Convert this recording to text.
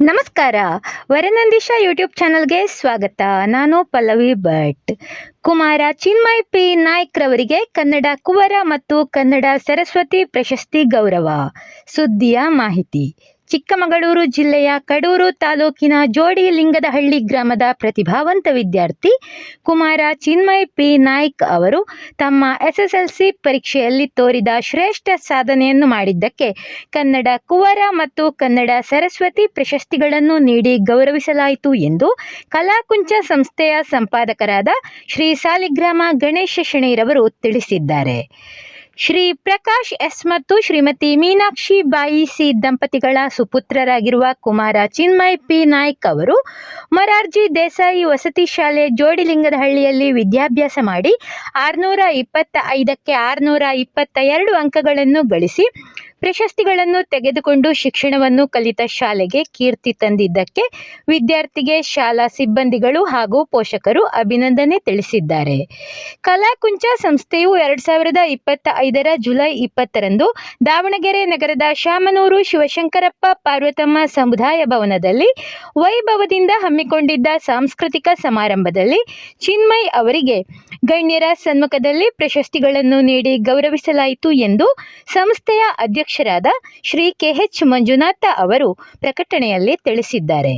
ನಮಸ್ಕಾರ. ವರನಂದಿಶ ಯೂಟ್ಯೂಬ್ ಚಾನಲ್ಗೆ ಸ್ವಾಗತ. ನಾನು ಪಲ್ಲವಿ ಭಟ್. ಕುಮಾರ ಚಿನ್ಮಯ್ ಪಿ. ನಾಯ್ಕ್ ರವರಿಗೆ ಕನ್ನಡ ಕುವರ ಮತ್ತು ಕನ್ನಡ ಸರಸ್ವತಿ ಪ್ರಶಸ್ತಿ ಗೌರವ. ಸುದ್ದಿಯ ಮಾಹಿತಿ. ಚಿಕ್ಕಮಗಳೂರು ಜಿಲ್ಲೆಯ ಕಡೂರು ತಾಲೂಕಿನ ಜೋಡಿ ಲಿಂಗದಹಳ್ಳಿ ಗ್ರಾಮದ ಪ್ರತಿಭಾವಂತ ವಿದ್ಯಾರ್ಥಿ ಕುಮಾರ ಚಿನ್ಮಯ್ ಪಿ. ನಾಯ್ಕ್ ಅವರು ತಮ್ಮ ಎಸ್ಎಸ್ಎಲ್ಸಿ ಪರೀಕ್ಷೆಯಲ್ಲಿ ತೋರಿದ ಶ್ರೇಷ್ಠ ಸಾಧನೆಯನ್ನು ಮಾಡಿದ್ದಕ್ಕೆ ಕನ್ನಡ ಕುವರ ಮತ್ತು ಕನ್ನಡ ಸರಸ್ವತಿ ಪ್ರಶಸ್ತಿಗಳನ್ನು ನೀಡಿ ಗೌರವಿಸಲಾಯಿತು ಎಂದು ಕಲಾಕುಂಚ ಸಂಸ್ಥೆಯ ಸಂಪಾದಕರಾದ ಶ್ರೀ ಸಾಲಿಗ್ರಾಮ ಗಣೇಶ ಶೆಣೈರವರು ತಿಳಿಸಿದ್ದಾರೆ. ಶ್ರೀ ಪ್ರಕಾಶ್ ಎಸ್ ಮತ್ತು ಶ್ರೀಮತಿ ಮೀನಾಕ್ಷಿ ಬಾಯಿ ಸಿ ದಂಪತಿಗಳ ಸುಪುತ್ರರಾಗಿರುವ ಕುಮಾರ ಚಿನ್ಮಯ್ ಪಿ ನಾಯ್ಕ್ ಅವರು ಮೊರಾರ್ಜಿ ದೇಸಾಯಿ ವಸತಿ ಶಾಲೆ ಜೋಡಿಲಿಂಗದಹಳ್ಳಿಯಲ್ಲಿ ವಿದ್ಯಾಭ್ಯಾಸ ಮಾಡಿ ಆರುನೂರ ಇಪ್ಪತ್ತ ಐದಕ್ಕೆ ಆರುನೂರ ಇಪ್ಪತ್ತ ಎರಡು ಅಂಕಗಳನ್ನು ಗಳಿಸಿ ಪ್ರಶಸ್ತಿಗಳನ್ನು ತೆಗೆದುಕೊಂಡು ಶಿಕ್ಷಣವನ್ನು ಕಲಿತ ಶಾಲೆಗೆ ಕೀರ್ತಿ ತಂದಿದ್ದಕ್ಕೆ ವಿದ್ಯಾರ್ಥಿಗೆ ಶಾಲಾ ಸಿಬ್ಬಂದಿಗಳು ಹಾಗೂ ಪೋಷಕರು ಅಭಿನಂದನೆ ತಿಳಿಸಿದ್ದಾರೆ. ಕಲಾಕುಂಚ ಸಂಸ್ಥೆಯು ಎರಡ್ ಸಾವಿರದ ಇಪ್ಪತ್ತ ಐದರ ಜುಲೈ ಇಪ್ಪತ್ತರಂದು ದಾವಣಗೆರೆ ನಗರದ ಶಾಮನೂರು ಶಿವಶಂಕರಪ್ಪ ಪಾರ್ವತಮ್ಮ ಸಮುದಾಯ ಭವನದಲ್ಲಿ ವೈಭವದಿಂದ ಹಮ್ಮಿಕೊಂಡಿದ್ದ ಸಾಂಸ್ಕೃತಿಕ ಸಮಾರಂಭದಲ್ಲಿ ಚಿನ್ಮಯ್ ಅವರಿಗೆ ಗಣ್ಯರ ಸನ್ಮುಖದಲ್ಲಿ ಪ್ರಶಸ್ತಿಗಳನ್ನು ನೀಡಿ ಗೌರವಿಸಲಾಯಿತು ಎಂದು ಸಂಸ್ಥೆಯ ಅಧ್ಯಕ್ಷರಾದ ಶ್ರೀ ಕೆಎಚ್ ಮಂಜುನಾಥ ಅವರು ಪ್ರಕಟಣೆಯಲ್ಲಿ ತಿಳಿಸಿದ್ದಾರೆ.